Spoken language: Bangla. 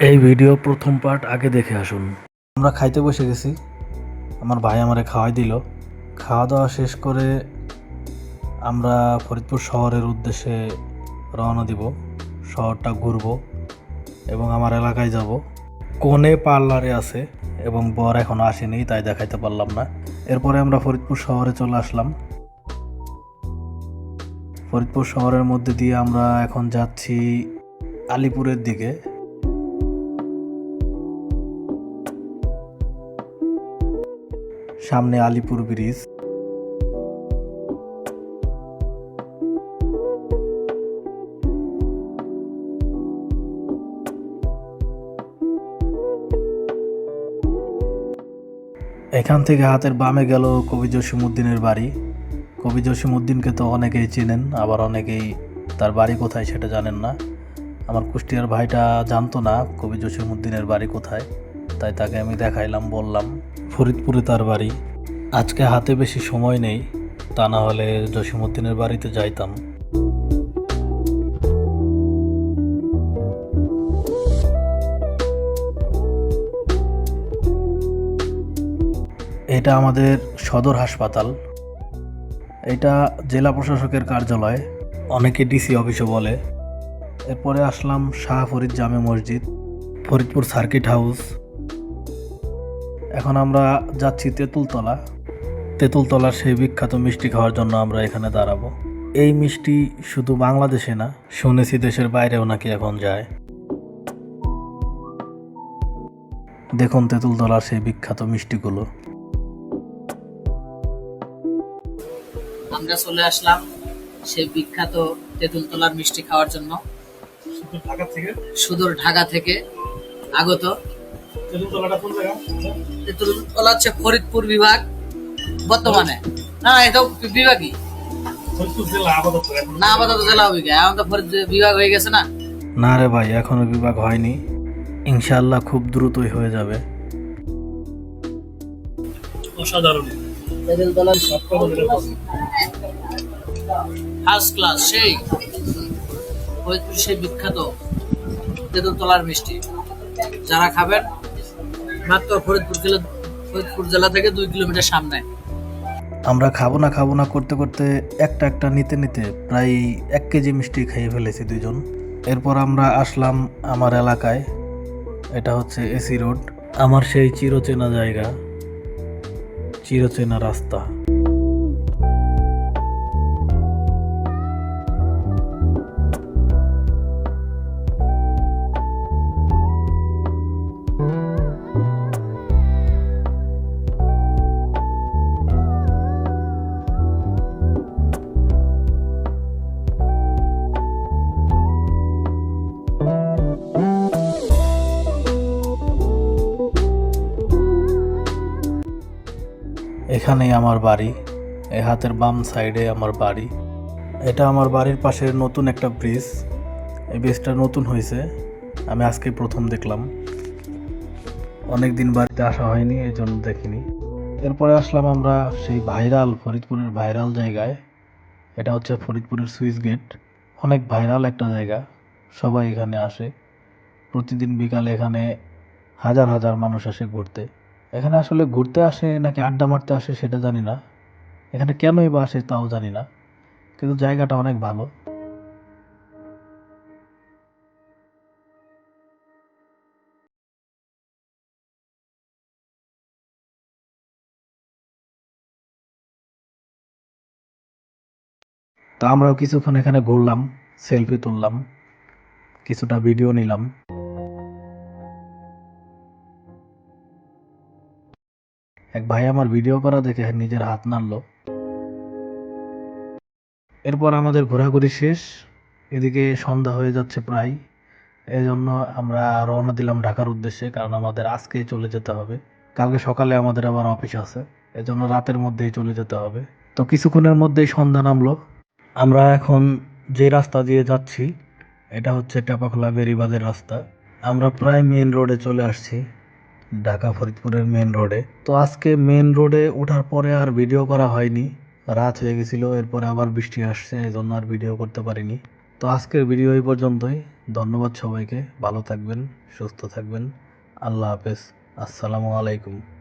এই ভিডিও প্রথম পার্ট, আগে দেখে আসুন। আমরা খাইতে বসে গেছি। আমার ভাই আমারে খাওয়াই দিল। খাওয়া দাওয়া শেষ করে আমরা ফরিদপুর শহরের উদ্দেশ্যে রওনা দিব। শহরটা ঘুরবো এবং আমার এলাকায় যাব। কোনে পার্লারে আছে এবং বর এখনও আসেনি, তাই দেখাইতে পারলাম না। এরপরে আমরা ফরিদপুর শহরে চলে আসলাম। ফরিদপুর শহরের মধ্যে দিয়ে আমরা এখন যাচ্ছি আলিপুরের দিকে। সামনে আলিপুর ব্রিজ। এখান থেকে হাতের বামে গেল কবি জসিমুদ্দিনের বাড়ি। কবি জসিমুদ্দিনকে তো অনেকেই চেনেন, আবার অনেকেই তার বাড়ি কোথায় সেটা জানেন না। আমার কুষ্টিয়ার ভাইটা জানতো না কবি জসিমুদ্দিনের বাড়ি কোথায়, তাই তাকে আমি দেখাইলাম, বললাম। ফরিদপুরে তার বাড়ি। আজকে হাতে বেশি সময় নেই, তা না হলে জসিমুদ্দিনের বাড়িতে যাইতাম। এটা আমাদের সদর হাসপাতাল। এটা জেলা প্রশাসকের কার্যালয়, অনেকে ডিসি অফিসও বলে। এরপরে আসলাম শাহ ফরিদ জামে মসজিদ, ফরিদপুর সার্কিট হাউস। এখন আমরা যাচ্ছি তেঁতুলতলা। তেঁতুলতলার সেই বিখ্যাত মিষ্টি খাওয়ার জন্য আমরা এখানে দাঁড়াবো। এই মিষ্টি শুধু বাংলাদেশে না শুনেছি দেশের বাইরেও নাকি এখন যায়। দেখুন তেঁতুলতলার সেই বিখ্যাত মিষ্টিগুলো। আমরা চলে আসলাম সেই বিখ্যাত তেঁতুলতলার মিষ্টি খাওয়ার জন্য। ঢাকা থেকে? সুদূর ঢাকা থেকে আগত তেঁতুলতলা হচ্ছে ফরিদপুর বিভাগ বর্তমানে। না এটা বিভাগই। না আপাতত জেলা হবে এখন তো ফরিদ বিভাগ হয়ে গেছে না? না রে ভাই এখনও বিভাগ হয়নি। ইনশাআল্লাহ খুব দ্রুতই হয়ে যাবে। অসাধারণ। ফার্স্ট ক্লাস সেই। ফরিদপুর সেই বিখ্যাত তেঁতুলতলার মিষ্টি। যারা খাবেন মাত্র ফরিদপুর জেলা ফরিদপুর জেলা থেকে দুই কিলোমিটার সামনে। আমরা খাব না খাব না করতে করতে একটা একটা নিতে নিতে প্রায় এক কেজি মিষ্টি খেয়ে ফেলেছি দুজন এরপর আমরা আসলাম আমার এলাকায়। এটা হচ্ছে এসি রোড। আমার সেই চিরচেনা জায়গা, চিরচেনা রাস্তা। এখানেই আমার বাড়ি, এ হাতের বাম সাইডে আমার বাড়ি। এটা আমার বাড়ির পাশের নতুন একটা ব্রিজ এই ব্রিজটা নতুন হয়েছে, আমি আজকে প্রথম দেখলাম। অনেক দিন বাড়িতে আসা হয়নি, এই জন্য দেখিনি। এরপরে আসলাম আমরা সেই ভাইরাল, ফরিদপুরের ভাইরাল জায়গায়। এটা হচ্ছে ফরিদপুরের সুইচ গেট। অনেক ভাইরাল একটা জায়গা, সবাই এখানে আসে। প্রতিদিন বিকালে এখানে হাজার হাজার মানুষ আসে ঘুরতে। এখানে আসলে ঘুরতে আসে নাকি আড্ডা মারতে আসে সেটা জানি না। এখানে কেনই বা আসে তাও জানি না। কিন্তু জায়গাটা অনেক ভালো। তা আমরাও কিছুক্ষণ এখানে ঘুরলাম, সেলফি তুললাম, কিছুটা ভিডিও নিলাম। এক ভাই আমার ভিডিও করা দেখে নিজের হাত নাড়লো। এরপর আমাদের ঘোরাঘুরি শেষ। এদিকে সন্ধ্যা হয়ে যাচ্ছে প্রায়। এই জন্য আমরা রওনা দিলাম ঢাকার উদ্দেশ্যে, কারণ আমাদের আজকেই চলে যেতে হবে। কালকে সকালে আমাদের আবার অফিস আছে। এজন্য রাতের মধ্যেই চলে যেতে হবে। তো কিছুক্ষণের মধ্যেই সন্ধ্যা নামলো। আমরা এখন যে রাস্তা দিয়ে যাচ্ছি, এটা হচ্ছে টাপাখোলা বেরিবাদের রাস্তা। আমরা প্রায় মেন রোডে চলে আসছি। ঢাকা ফরিদপুরের মেন রোডে তো আজকে মেন রোডে ওঠার পরে আর ভিডিও করা হয়নি। রাত হয়ে গেছিল, এরপরে আবার বৃষ্টি আসছে এই জন্য আর ভিডিও করতে পারিনি। তো আজকের ভিডিও এই পর্যন্তই। ধন্যবাদ সবাইকে। ভালো থাকবেন, সুস্থ থাকবেন। আল্লাহ হাফেজ। আসসালামু আলাইকুম।